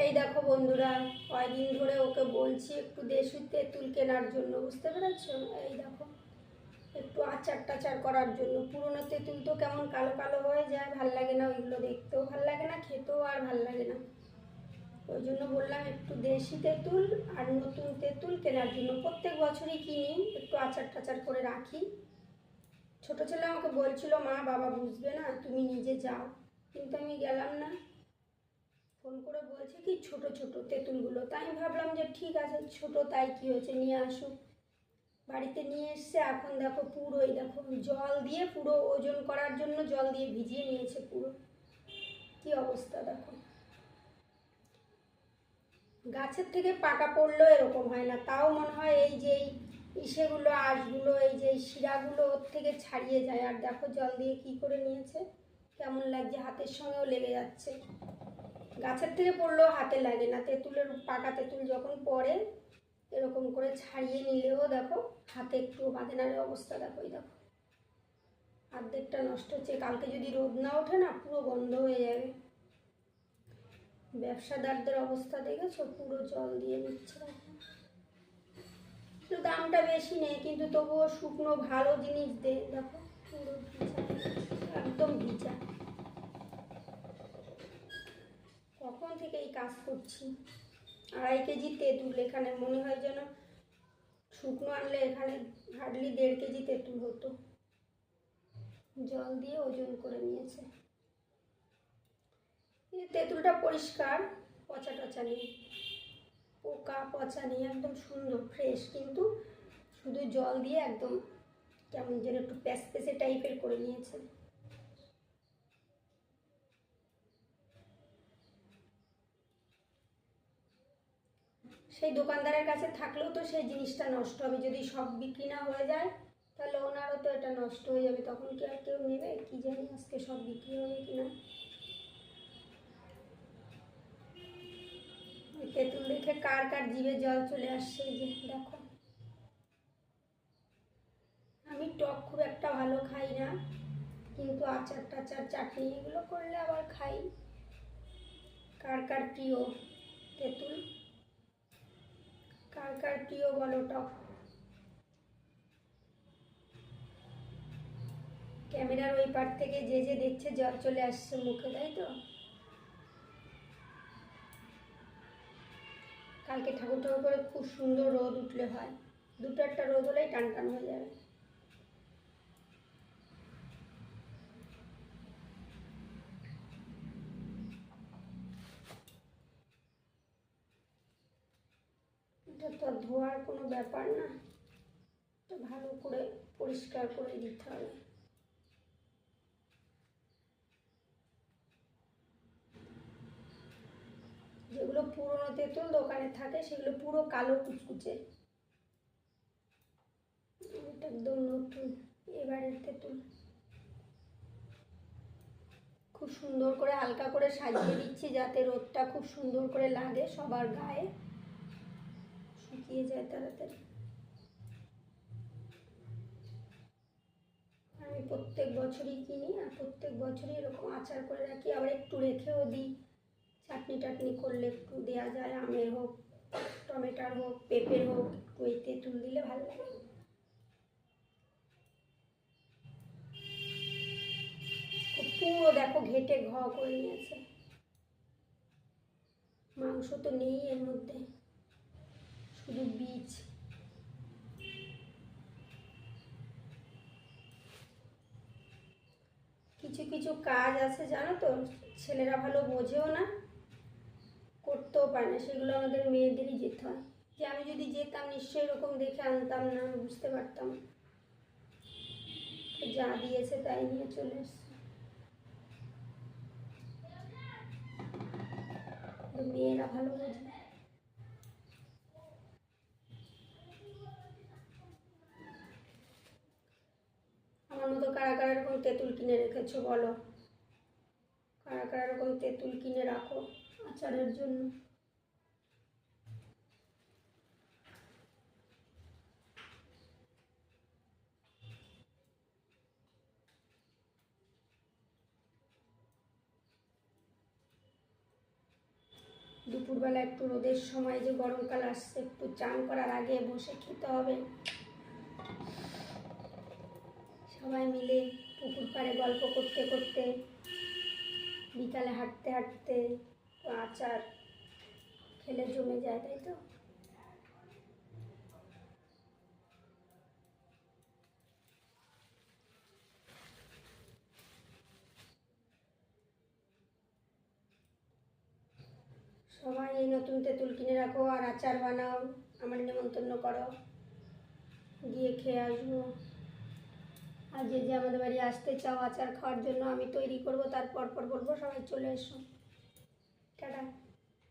এই দেখো বন্ধুরা, কয়দিন ধরে ওকে বলছি একটু দেশি তেঁতুল কেনার জন্য, বুঝতে পেরেছ? এই দেখো, একটু আচার টাচার করার জন্য। পুরোনো তেঁতুল তো কেমন কালো কালো হয়ে যায়, ভালো লাগে না ওইগুলো দেখতেও ভালো লাগে না, খেতেও আর ভালো লাগে না। ওই জন্য বললাম একটু দেশি তেঁতুল আর নতুন তেঁতুল কেনার জন্য। প্রত্যেক বছরই কিনি, একটু আচার টাচার করে রাখি। ছোটো ছেলে আমাকে বলছিল, মা, বাবা বুঝবে না, তুমি নিজে যাও। কিন্তু আমি গেলাম না। ফোন করে বলছে কি, ছোট ছোট তেঁতুলগুলো। তাই আমি ভাবলাম যে ঠিক আছে, ছোট তাই কি হয়েছে, নিয়ে আসুক। বাড়িতে নিয়ে এসছে, এখন দেখো পুরোই দেখো জল দিয়ে পুরো ওজন করার জন্য জল দিয়ে ভিজিয়ে নিয়েছে পুরো। কি অবস্থা দেখো। গাছের থেকে পাকা পড়লেও এরকম হয় না। তাও মনে হয় এই যে ইসেগুলো, আঁশগুলো, এই যে শিরাগুলো ওর থেকে ছাড়িয়ে যায়। আর দেখো জল দিয়ে কি করে নিয়েছে, কেমন লাগছে, হাতের সঙ্গেও লেগে যাচ্ছে। গাছের থেকে পড়লেও হাতে লাগে না, তেঁতুলের পাকা তেঁতুল যখন পড়ে, এরকম করে ছাড়িয়ে নিলেও দেখো, হাতে একটু বাঁধে না অবস্থা দেখো দেখো। অর্ধেকটা নষ্ট হচ্ছে, কালকে যদি রোদ না ওঠে না, পুরো বন্ধ হয়ে যাবে। ব্যবসাদারদের অবস্থা দেখেছ? পুরো জল দিয়ে নিচ্ছে দামটা বেশি নেই, কিন্তু তবুও শুকনো ভালো জিনিস দে, দেখো পুরো ভিজা একদম ভিজা কখন থেকে এই কাজ করছি। আড়াই কেজি তেঁতুল এখানে মনে হয় যেন শুকনো আনলে এখানে হার্ডলি দেড় কেজি তেঁতুল হতো। জল দিয়ে ওজন করে নিয়েছে। তেঁতুলটা পরিষ্কার, পচা টচা নেই। পোকা পচা নেই, একদম সুন্দর ফ্রেশ কিন্তু শুধু জল দিয়ে একদম কেমন যেন একটু প্যাস প্যাসে টাইপের করে নিয়েছে। সেই দোকানদারের কাছে থাকলেও তো সেই জিনিসটা নষ্ট হবে। যদি সব বিক্রি না হয়ে যায়, তাহলে ওনারও তো এটা নষ্ট হয়ে যাবে। তখন কি আর কেউ নেবে? কি জানি আজকে সব বিক্রি হবে কি না? তেঁতুল দেখে কার কার জিভে জল চলে আসছে যে, দেখো। আমি টক খুব একটা ভালো খাই না, কিন্তু আচার টাচার, চাটনি এগুলো করলে আবার খাই। কার কার প্রিয় তেঁতুল? কার কার প্রিয় বলো টক ক্যামেরার ওই পার থেকে যে যে দেখছে জল চলে আসছে মুখে, তাই তো? কালকে ঠাকুর ঠাকুর করে খুব সুন্দর রোদ উঠলে হয়। দুটো একটা রোদ হলেই টান টান হয়ে যাবে। এটা তো ধোয়ার কোনো ব্যাপার না। এটা ভালো করে পরিষ্কার করে দিতে হবে। যেগুলো পুরোনো তেঁতুল দোকানে থাকে, সেগুলো পুরো কালো কুচকুচে। একদম নতুন, এবারের তেঁতুল। খুব সুন্দর করে হালকা করে সাজিয়ে দিচ্ছি যাতে রোদটা খুব সুন্দর করে লাগে সবার গায়ে। শুকিয়ে যায় তাড়াতাড়ি। আমি প্রত্যেক বছরই কিনি আর প্রত্যেক বছরই এরকম আচার করে রাখি। আবার একটু রেখেও দিই। চাটনি টাটনি করলে একটু দেওয়া যায়। আমের হোক, টমেটোর হোক, পেঁপের হোক, একটু এই তেঁতুল দিলে ভালো লাগে পুরো দেখো ঘেটে ঘ করে নিয়েছে। মাংস তো নেই এর মধ্যে। শুধু বীজ কিছু কিছু কাজ আছে, জানো তো? ছেলেরা ভালো বোঝেও না, করতেও পারে না, সেগুলো আমাদের মেয়েদেরই যেতে হয়। যে আমি যদি যেতাম, নিশ্চয়ই এরকম দেখে আনতাম না বুঝতে পারতাম। যা দিয়েছে তাই নিয়ে চলে এসছে। মেয়েরা ভালো বোঝে আমার মতো কারা কারা এরকম তেঁতুল কিনে রেখেছো বলো? কারা কারা এরকম তেঁতুল কিনে রাখো আচারের জন্য? দুপুরবেলা একটু রোদের সময় যে গরমকাল আসছে, একটু চান করার আগে বসে খেতে হবে। সবাই মিলে পুকুর পাড়ে গল্প করতে করতে, বিকালে হাঁটতে হাঁটতে আচার খেলে জমে যায়, তাই তো? সবাই এই নতুন তেঁতুল কিনে রাখো আর আচার বানাও, আমার নিমন্ত্রণ করো। গিয়ে খেয়ে আসব। আর যে যে আমাদের বাড়ি আসতে চাও আচার খাওয়ার জন্য আমি তৈরি করব, তারপর পর বলব, সবাই চলে এসো। টাটা।